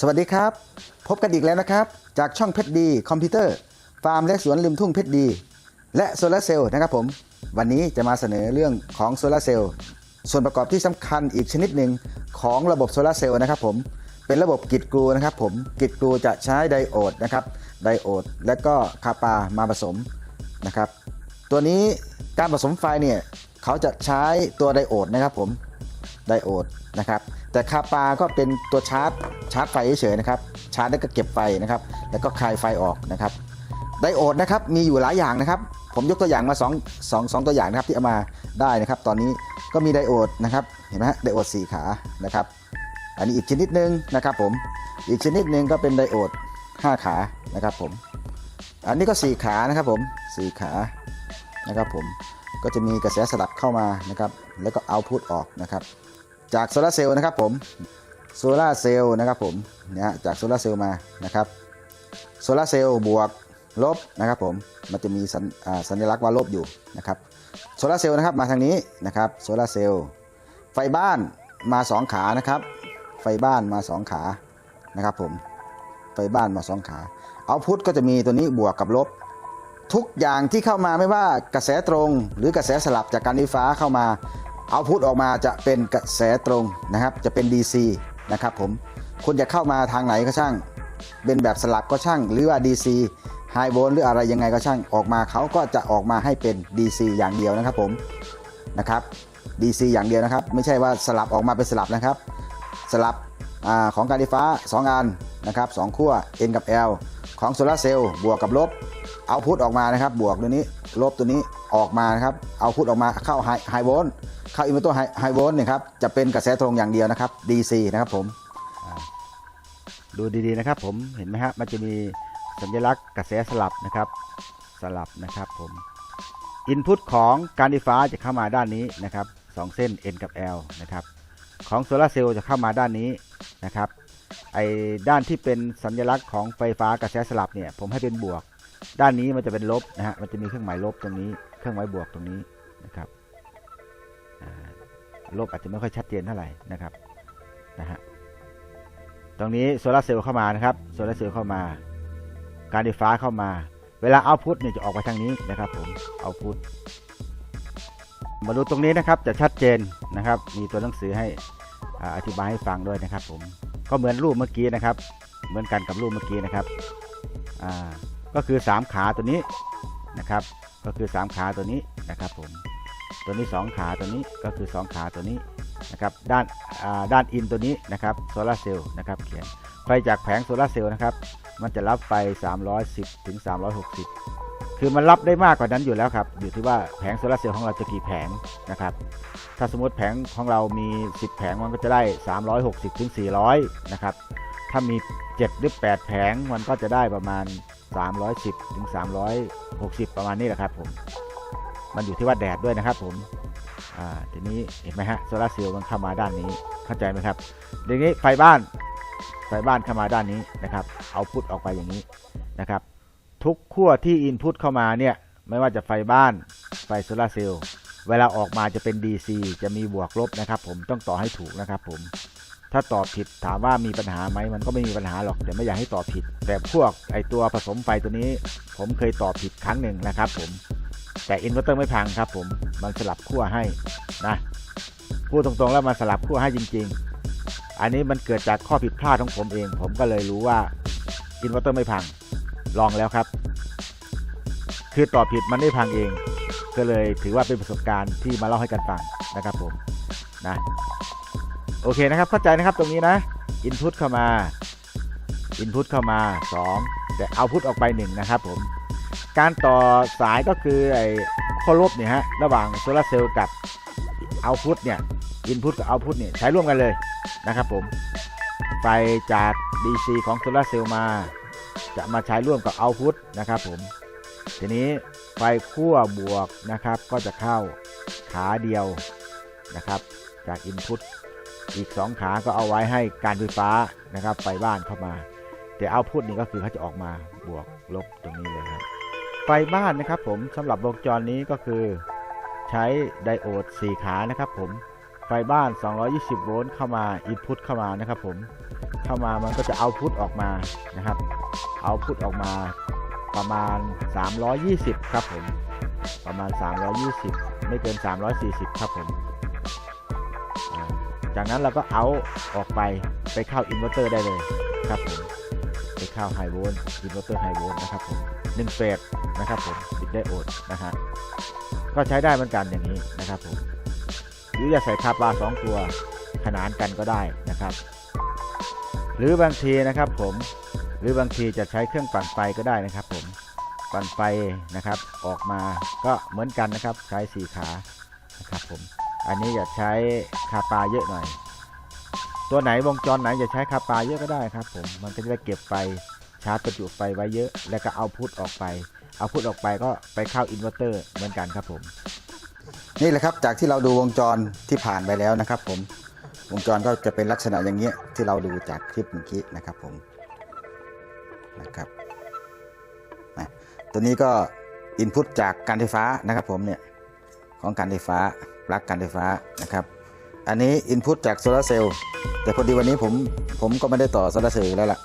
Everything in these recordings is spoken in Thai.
สวัสดีครับ พบกันอีกแล้วนะครับ จากช่องเพชรดีคอมพิวเตอร์ ฟาร์มและสวนริมทุ่งเพชรดี และโซลาร์เซลล์นะครับผม วันนี้จะมาเสนอเรื่องของโซลาร์เซลล์ส่วนประกอบที่สำคัญอีกชนิดหนึ่งของระบบโซลาร์เซลล์นะครับผมเป็นระบบกิดกลูนะครับผมกิดกลูจะใช้ไดโอดนะครับไดโอดและก็คาปามาผสมนะครับ ตัวนี้การผสมไฟเนี่ยเขาจะใช้ตัวไดโอดนะครับผม ไดโอดนะครับ แต่คาปาก็เป็นตัวชาร์จชาร์จไฟเฉยๆนะครับ ชาร์จแล้วก็เก็บไฟนะครับ แล้วก็คลายไฟออกนะครับ ไดโอดนะครับมีอยู่หลายอย่างนะครับ ผมยกตัวอย่างมา2 2 2ตัวอย่างนะครับที่เอามาได้นะครับ ตอนนี้ก็มีไดโอดนะครับ เห็นไหมฮะไดโอด4ขานะครับ อันนี้อีกชนิดหนึ่งนะครับผม อีกชนิดหนึ่งก็เป็นไดโอด 5 ขานะครับผม อันนี้ก็ 4 ขานะครับผม 4 ขานะครับผม ก็จะมีกระแสสลับเข้ามานะครับ แล้วก็เอาพุทออกนะครับ จากโซลาร์เซลล์นะครับผมโซลาร์เซลล์นะครับผมเนี่ยจากโซลาร์เซลล์มานะครับโซลาร์เซลล์บวกลบนะครับผมมันจะมีสัญสญลักษณ์ว่าลบอยู่นะครับโซลาร์เซลล์นะครับมาทางนี้นะครับโซลาร์เซลล์ไฟบ้านมา 2 ขานะครับ ไฟบ้านมา 2 ขานะครับผมไฟบ้านมา 2 ขาเอาพุทก็จะมีตัวนี้บวกกับลบ ทุกอย่างที่เข้ามาไม่ว่ากระแสตรง หรือกระแสสลับจากการไฟฟ้าเข้ามา เอาพุทออกมาจะเป็นกระแสตรงนะครับ จะเป็น DC นะครับผมคุณจะเข้ามาทางไหนก็ช่าง เป็นแบบสลับก็ช่าง หรือว่า DC ไฮโวลหรืออะไรยังไงก็ช่างออกมาเขาก็จะออกมาให้เป็น DC อย่างเดียวนะครับผมนะครับ DC อย่างเดียวนะครับ ไม่ใช่ว่าสลับออกมาเป็นสลับนะครับ สลับอของการไฟฟ้า 2 อันนะครับสองขั้ว N กับ L ของโซลาร์เซลล์บวกกับลบเอาพุทออกมานะครับ บวกตัวนี้ลบตัวนี้ออกมานะครับเอาพุทออกมาเข้าไฮโวลต์ เข้าอินเวอร์เตอร์ไฮโวลต์เนี่ยครับจะเป็นกระแสตรงอย่างเดียวนะครับ DC นะครับผมดูดีๆนะครับผมเห็นไหมฮะมันจะมีสัญลักษณ์กระแสสลับนะครับสลับนะครับผมอินพุตของการไฟฟ้าจะเข้ามาด้านนี้นะครับสองเส้น N กับ L นะครับของโซลาร์เซลล์จะเข้ามาด้านนี้นะครับไอ้ด้านที่เป็นสัญลักษณ์ของไฟฟ้ากระแสสลับเนี่ยผมให้เป็นบวก ด้านนี้มันจะเป็นลบนะฮะมันจะมีเครื่องหมายลบตรงนี้ เครื่องหมายบวกตรงนี้นะครับ ลบอาจจะไม่ค่อยชัดเจนเท่าไหร่นะครับนะฮะตรงนี้โซลาร์เซลล์เข้ามานะครับโซลาร์เซลล์เข้ามา การไฟฟ้าเข้ามา เวลาเอาพุทเนี่ยจะออกไปทางนี้นะครับผมเอาพุทมาดูตรงนี้นะครับจะชัดเจนนะครับ มีตัวหนังสือให้อธิบายให้ฟังด้วยนะครับ ผมก็เหมือนรูปเมื่อกี้นะครับ เหมือนกันกับรูปเมื่อกี้นะครับอ่าก็คือ 3 ขาตัวนี้นะครับ ก็คือ 3 ขาตัวนี้นะครับผม ตัวนี้ 2 ขาตัวนี้ก็คือ 2 ขาตัวนี้นะครับด้านด้านอินตัวนี้นะครับโซลาร์เซลล์นะครับเขียนไฟจากแผงโซลาร์เซลล์นะครับมันจะรับไฟ 310 ถึง 360 คือมันรับได้มากกว่านั้นอยู่แล้วครับอยู่ที่ว่าแผงโซลาร์เซลล์ของเราจะกี่แผงนะครับถ้าสมมติแผงของเรามี 10 แผงมันก็จะได้ 360 ถึง 400 นะครับถ้ามี 7 หรือ 8 แผงมันก็จะได้ประมาณ 310 ถึง 360 ประมาณนี้แหละครับผม มันอยู่ที่ว่าแดดด้วยนะครับผมอ่าทีนี้เห็นไหมฮะโซลาร์เซลล์มันเข้ามาด้านนี้เข้าใจไหมครับทีนี้ไฟบ้านไฟบ้านเข้ามาด้านนี้นะครับ เอาพุทออกไปอย่างนี้นะครับ ทุกขั้วที่อินพุตเข้ามาเนี่ยไม่ว่าจะไฟบ้านไฟโซลาร์เซลล์เวลาออกมาจะเป็น DC จะมีบวกลบนะครับ ผมต้องต่อให้ถูกนะครับ ผม ถ้าตอบผิดถามว่ามีปัญหาไหมมันก็ไม่มีปัญหาหรอกแต่ไม่อยากให้ตอบผิด แต่พวกไอตัวผสมไฟตัวนี้ ผมเคยตอบผิดครั้งหนึ่งนะครับ ผม แต่อินเวอร์เตอร์ไม่พังครับผมมันสลับขั้วให้นะพูดตรงๆแล้วมันสลับขั้วให้จริง ๆ อันนี้มันเกิดจากข้อผิดพลาดของผมเอง ผมก็เลยรู้ว่าอินเวอร์เตอร์ไม่พังลองแล้วครับ คือตอบผิดมันไม่พังเอง ก็เลยถือว่าเป็นประสบการณ์ที่มาเล่าให้กันฟังนะครับผมนะโอเคนะครับเข้าใจนะครับตรงนี้นะอินพุตเข้ามาอินพุตเข้ามา 2 แต่เอาพุตออกไป 1 นะครับผม การต่อสายก็คือไอ้ข้อลบเนี่ยฮะระหว่างโซลาร์เซลล์กับเอาพุตเนี่ยอินพุตกับเอาพุตเนี่ยใช้ร่วมกันเลยนะครับผมไฟจาก DC ของโซลาร์เซลล์มา จะมาใช้ร่วมกับเอาพุตนะครับผมทีนี้ไฟขั้วบวกนะครับก็จะเข้าขาเดียวนะครับ จากอินพุตอีก 2 ขาก็เอาไว้ให้การไฟฟ้านะครับไฟบ้านเข้ามา แต่เอาพุตนี่ก็คือเขาจะออกมาบวกลบตรงนี้เลยครับ ไฟบ้านนะครับผมสำหรับวงจรนี้ก็คือใช้ไดโอด 4 ขานะครับผมไฟบ้าน 220 โวลต์เข้ามา input เข้ามานะครับผมเข้ามามันก็จะเอาพุทออกมานะครับเอาพุทออกมาประมาณ 320 ครับผมประมาณ 320 ไม่เกิน 340 ครับผมจากนั้นเราก็เอาออกไปไปเข้าอินเวอร์เตอร์ได้เลยครับผม ไปเข้าวไฮโวลต์อินเวอร์เตอร์ไฮโวลต์นะครับผม1เฟสนะครับผมติดได้โอดนะฮะก็ใช้ได้เหมือนกันอย่างนี้นะครับผมหรือจะใส่คาปลาสองตัวขนานกันก็ได้นะครับ หรือบางทีนะครับผมหรือบางทีจะใช้เครื่องปั่นไฟก็ได้นะครับผมปั่นไฟนะครับออกมาก็เหมือนกันนะครับใช้สี่ขานะครับผมอันนี้จะใช้คาปลาเยอะหน่อย ตัวไหนวงจรไหนจะใช้คาปาเยอะก็ได้ครับผมมันก็จะได้เก็บไฟชาร์จประจุไฟไว้เยอะ แล้วก็เอาพุทออกไป เอาพุทออกไปก็ไปเข้าอินเวอร์เตอร์เหมือนกันครับผม นี่แหละครับจากที่เราดูวงจรที่ผ่านไปแล้วนะครับ ผมวงจรก็จะเป็นลักษณะอย่างเงี้ยที่เราดูจากคลิปเมื่อกี้นะครับผมนะครับนะตัวนี้ก็อินพุตจากการไฟฟ้านะครับผมเนี่ยของการไฟฟ้าปลั๊กการไฟฟ้านะครับ อันนี้อินพุตจากโซลาร์เซลล์แต่พอดีวันนี้ผมผมก็ไม่ได้ต่อโซลาเซลล์แล้วล่ะ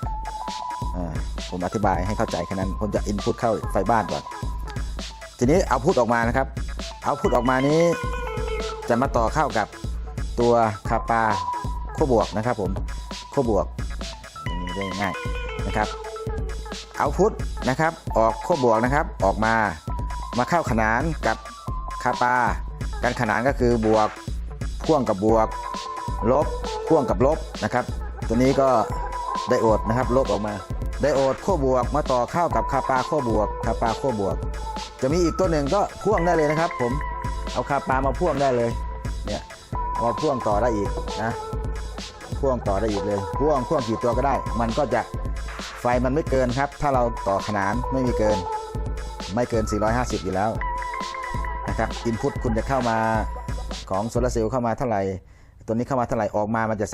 อ่าผมอธิบายให้เข้าใจแค่นั้น ผมจะอินพุตเข้าไฟบ้านก่อน ทีนี้เอาพุตออกมานะครับ เอาพุตออกมานี้จะมาต่อเข้ากับตัวคาปาขั้วบวกนะครับผมขั้วบวกอย่างนี้ได้ง่ายนะครับเอาพุตนะครับออกขั้วบวกนะครับออกมามาเข้าขนานกับคาปาการขนานก็คือบวก พ่วงกับบวก ลบพ่วงกับลบนะครับ ตัวนี้ก็ไดโอดนะครับลบออกมาไดโอดขั้วบวกมาต่อเข้ากับคาปาขั้วบวกคาปาขั้วบวก จะมีอีกตัวหนึ่งก็พ่วงได้เลยนะครับ ผมเอาคาปามาพ่วงได้เลยเนี่ยเอามาพ่วงต่อได้อีกนะพ่วงต่อได้อีกเลยพ่วงพ่วงกี่ตัวก็ได้ มันก็จะไฟมันไม่เกินครับ ถ้าเราต่อขนานไม่มีเกิน ไม่เกิน 450 อยู่แล้วนะครับอินพุตคุณจะเข้ามา ของโซลาร์เซลล์เข้ามาเท่าไหร่ ตัวนี้เข้ามาเท่าไหร่ออกมามันจะ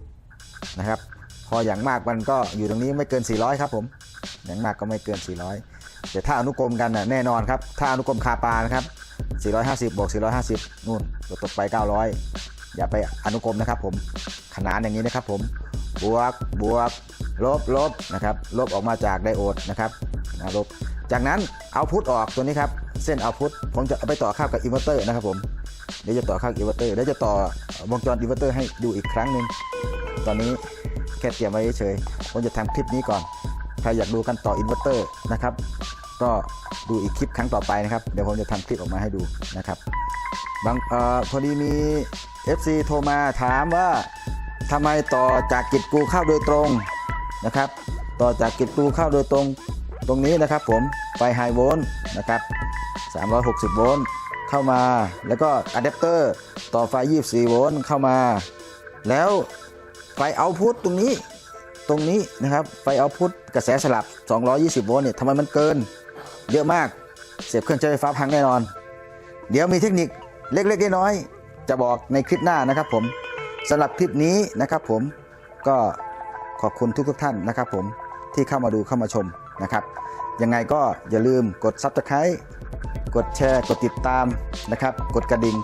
360 นะครับ พออย่างมากมันก็อยู่ตรงนี้ไม่เกิน 400 ครับผม อย่างมากก็ไม่เกิน 400 แต่ถ้าอนุกรมกันน่ะแน่นอนครับ ถ้าอนุกรมคาปานะครับ 450บวก450 นู่นตัวตกไป 900 อย่าไปอนุกรมนะครับผม ขนานอย่างนี้นะครับผม บวก บวก ลบ ลบ นะครับ ลบออกมาจากไดโอดนะครับนะลบ จากนั้นเอาพุทออกตัวนี้ครับ เส้นเอาพุทผมจะเอาไปต่อข้าวกับอินเวอร์เตอร์นะครับผม ดี๋ยวจะต่อข้าอินเวอร์เตอร์เดี๋ยวจะต่อวงจรอินเวอร์เตอร์ให้ดูอีกครั้งหนึ่งตอนนี้แค่เตรียมไว้เฉยผมจะทำคลิปนี้ก่อนใครอยากดูกันต่ออินเวอร์เตอร์นะครับ ก็ดูอีกคลิปครั้งต่อไปนะครับ เดี๋ยวผมจะทำคลิปออกมาให้ดูนะครับบางอพอดีมี FC โทรมาถามว่าทำไมต่อจากกิจกูเข้าโดยตรงนะครับ ต่อจากกิจกูเข้าโดยตรงตรงนี้นะครับผมไฟไฮโวลต์นะครับ360 โวลต์ เข้ามา แล้วก็อะแดปเตอร์ต่อไฟ 24 โวลต์เข้ามา แล้วไฟเอาพุตตรงนี้ตรงนี้นะครับไฟเอาพุตกระแสสลับ 220 โวลต์เนี่ยทำไมมันเกิน เยอะมากเสียบเครื่องใช้ไฟฟ้าพังแน่นอน เดี๋ยวมีเทคนิคเล็กๆน้อยๆจะบอกในคลิปหน้านะครับผมสำหรับคลิปนี้นะครับผมก็ขอบคุณทุกๆท่านนะครับผมที่เข้ามาดูเข้ามาชมนะครับ ยังไงก็อย่าลืมกด Subscribe กดแชร์ กดติดตามนะครับ กดกระดิ่ง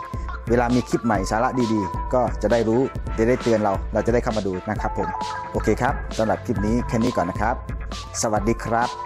เวลามีคลิปใหม่สาระดีๆ ก็จะได้รู้จะได้เตือนเรา เราจะได้เข้ามาดูนะครับผม โอเคครับสำหรับคลิปนี้แค่นี้ก่อนนะครับ สวัสดีครับ